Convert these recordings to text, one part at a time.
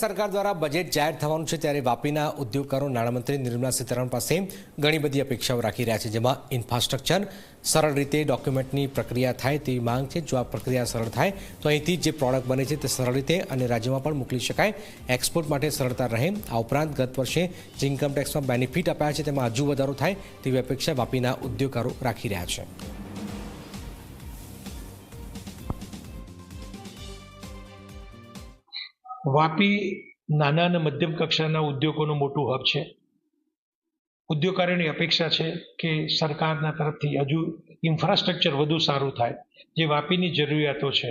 સરકાર દ્વારા બજેટ જાહેર થવાનું છે ત્યારે વાપીના ઉદ્યોગકારો, નાણામંત્રી નિર્મલા સીતારામન પાસે ઘણી બધી અપેક્ષાઓ રાખી રહ્યા છે, જેમાં ઇન્ફ્રાસ્ટ્રક્ચર સરળ રીતે ડોક્યુમેન્ટની પ્રક્રિયા થાય તેવી માંગ છે. જો આ પ્રક્રિયા સરળ થાય, તો અહીંથી જે પ્રોડક્ટ બને છે તે સરળ રીતે અને રાજ્યમાં પણ મોકલી શકાય. એક્સપોર્ટ માટે સરળતા રહે. આ ઉપરાંત ગત વર્ષે જે ઇન્કમટેક્સમાં બેનિફિટ અપાયા છે, તેમાં હજુ વધારો થાય તેવી અપેક્ષા વાપીના ઉદ્યોગકારો રાખી રહ્યા છે. વાપી નાના અને મધ્યમ કક્ષાના ઉદ્યોગોનું મોટું હબ છે. ઉદ્યોગકારોની અપેક્ષા છે કે સરકારના તરફથી હજુ ઇન્ફ્રાસ્ટ્રક્ચર વધુ સારું થાય. જે વાપીની જરૂરિયાતો છે.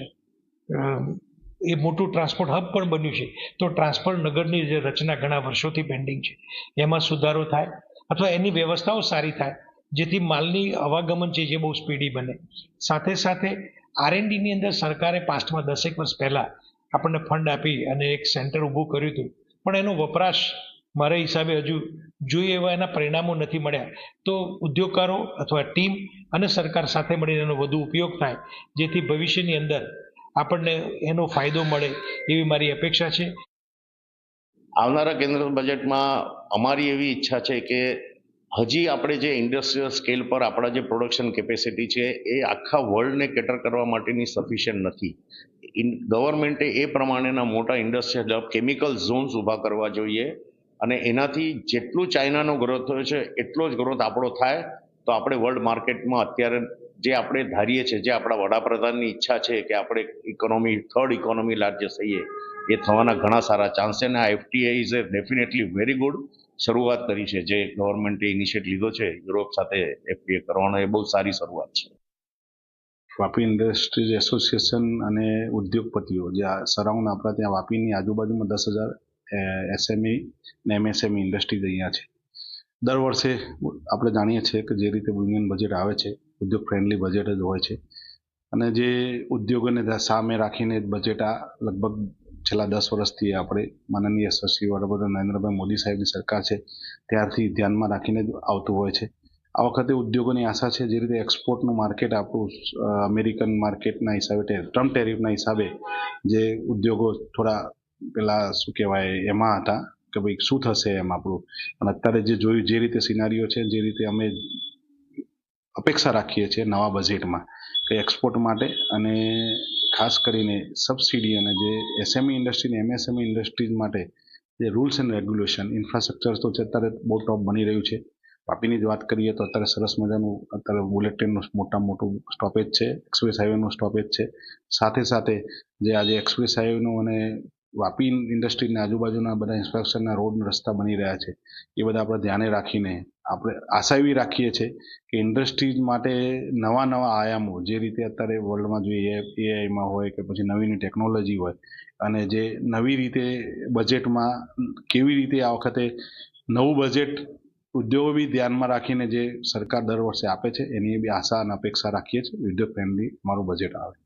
એ મોટું ટ્રાન્સપોર્ટ હબ પણ બન્યું છે. તો ટ્રાન્સપોર્ટ નગરની જે રચના ઘણા વર્ષોથી પેન્ડિંગ છે. એમાં સુધારો થાય અથવા એની વ્યવસ્થાઓ સારી થાય, જેથી માલની અવાગમન છે જે બહુ સ્પીડી બને. સાથે સાથે આરએનડીની અંદર સરકારે પાસ્ટમાં દસેક વર્ષ પહેલાં આપણને ફંડ આપી અને એક સેન્ટર ઊભું કર્યું હતું. પણ એનો વપરાશ મારા હિસાબે હજુ જોઈએ એવા એના પરિણામો નથી મળ્યા. તો ઉદ્યોગકારો અથવા ટીમ અને સરકાર સાથે મળીને એનો વધુ ઉપયોગ થાય, જેથી ભવિષ્યની અંદર આપણને એનો ફાયદો મળે એવી મારી અપેક્ષા છે. આવનારા કેન્દ્ર બજેટમાં અમારી એવી ઈચ્છા છે કે હજી આપણે જે ઇન્ડસ્ટ્રીયલ સ્કેલ પર આપણા જે પ્રોડક્શન કેપેસિટી છે, એ આખા વર્લ્ડને કેટર કરવા માટેની સફિશિયન્ટ નથી. ગવર્મેન્ટે એ પ્રમાણેના મોટા ઇન્ડસ્ટ્રીયલ કેમિકલ ઝોન્સ ઊભા કરવા જોઈએ અને એનાથી જેટલું ચાઇનાનો ગ્રોથ થયો છે, એટલો જ ગ્રોથ આપણો થાય, તો આપણે વર્લ્ડ માર્કેટમાં અત્યારે જે આપણે ધારીએ છીએ, જે આપણા વડાપ્રધાનની ઈચ્છા છે કે આપણે ઇકોનોમી, થર્ડ ઇકોનોમી લાર્જેસ્ટ થઈએ, એ થવાના ઘણા સારા ચાન્સ છે અને આ FTA is a definitely very good શરૂઆત કરી છે, જે ગવર્મેન્ટે ઇનિશિયેટ લીધો છે, યુરોપ સાથે એફટીએ કરવાનો એ બહુ સારી શરૂઆત છે. વાપી ઇન્ડસ્ટ્રીઝ એસોસિએશન અને ઉદ્યોગપતિઓ, જે સરાઉન્ડ આપણા ત્યાં વાપીની આજુબાજુમાં દસ હજાર એસએમઈ ને એમએસએમઈ ઇન્ડસ્ટ્રીઝ અહીંયા છે. દર વર્ષે આપણે જાણીએ છીએ કે જે રીતે યુનિયન બજેટ આવે છે, ઉદ્યોગ ફ્રેન્ડલી બજેટ જ હોય છે. અને જે ઉદ્યોગોને સામે રાખીને બજેટ આ લગભગ છેલ્લા દસ વર્ષથી આપણે માનનીય શ્રી વડાપ્રધાન નરેન્દ્રભાઈ મોદી સાહેબની સરકાર છે, ત્યારથી ધ્યાનમાં રાખીને જ આવતું હોય છે. આ વખતે ઉદ્યોગોની આશા છે જે રીતે એક્સપોર્ટનું માર્કેટ આપણું અમેરિકન માર્કેટના હિસાબે ટ્રમ્પ ટેરિફના હિસાબે જે ઉદ્યોગો થોડા પેલા શું કહેવાય, એમાં હતા કે ભાઈ શું થશે એમ આપણું. પણ અત્યારે જે જોયું, જે રીતે સિનારીઓ છે, જે રીતે અમે અપેક્ષા રાખીએ છીએ નવા બજેટમાં કે એક્સપોર્ટ માટે અને ખાસ કરીને સબસિડી અને જે એસએમઈ ઇન્ડસ્ટ્રી અને એમએસએમઈ ઇન્ડસ્ટ્રીઝ માટે જે રૂલ્સ એન્ડ રેગ્યુલેશન ઇન્ફ્રાસ્ટ્રક્ચર તો છે અત્યારે બહુ ટોપ બની રહ્યું છે. વાપીની જ વાત કરીએ તો અત્યારે સરસ મજાનું, અત્યારે બુલેટ ટ્રેનનું મોટા મોટું સ્ટોપેજ છે એક્સપ્રેસ હાઈવેનું સ્ટોપેજ છે. સાથે સાથે જે આજે એક્સપ્રેસ હાઈવેનું અને વાપી ઇન્ડસ્ટ્રીના આજુબાજુના બધા ઇન્સ્પેક્શનના રોડ રસ્તા બની રહ્યા છે. એ બધા આપણે ધ્યાને રાખીને આપણે આશા એવી રાખીએ છીએ કે ઇન્ડસ્ટ્રીઝ માટે નવા નવા આયામો જે રીતે અત્યારે વર્લ્ડમાં જોઈએ એઆઈમાં હોય કે પછી નવીની ટેકનોલોજી હોય અને જે નવી રીતે બજેટમાં કેવી રીતે આ વખતે નવું બજેટ ઉદ્યોગો બી ધ્યાનમાં રાખીને જે સરકાર દર વર્ષે આપે છે, એની બી આશા અને અપેક્ષા રાખીએ છીએ. ઉદ્યોગ ફ્રેન્ડલી મારું બજેટ આવે.